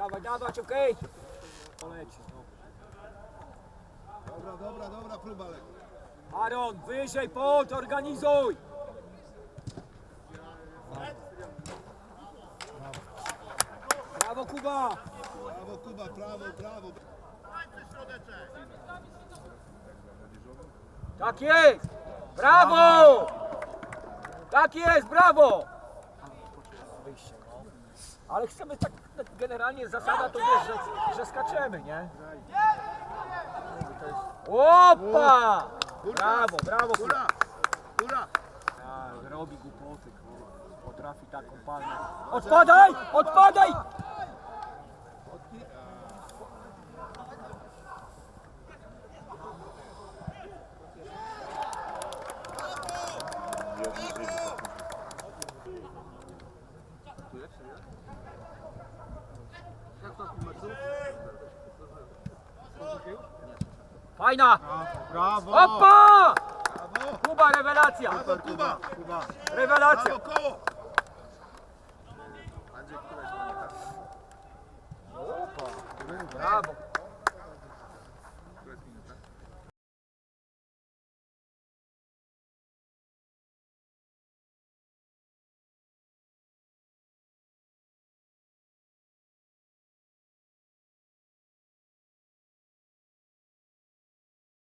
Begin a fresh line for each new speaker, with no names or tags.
Dawaj, dawać, okej. Poleci, no.
Dobra, dobra, dobra próba Lek.
Aaron, wyżej, pod, organizuj! Brawo, Kuba!
Brawo Kuba, prawo, prawo.
Tak jest! Brawo! Tak jest, brawo! Ale chcemy tak, tak generalnie zasada to wiesz, że, że skaczemy, nie? Opa! Brawo, brawo, Kuba!
Ura, ura.
Robi głupoty, kurwa. Potrafi taką palmę. Odpadaj! Odpadaj! Fajna!
Brawo.
Opa!
Brawo.
Kuba, rewelacja!
Brawo Kuba.
Kuba.
Rewelacja!
Brawo koło.
Opa! Brawo!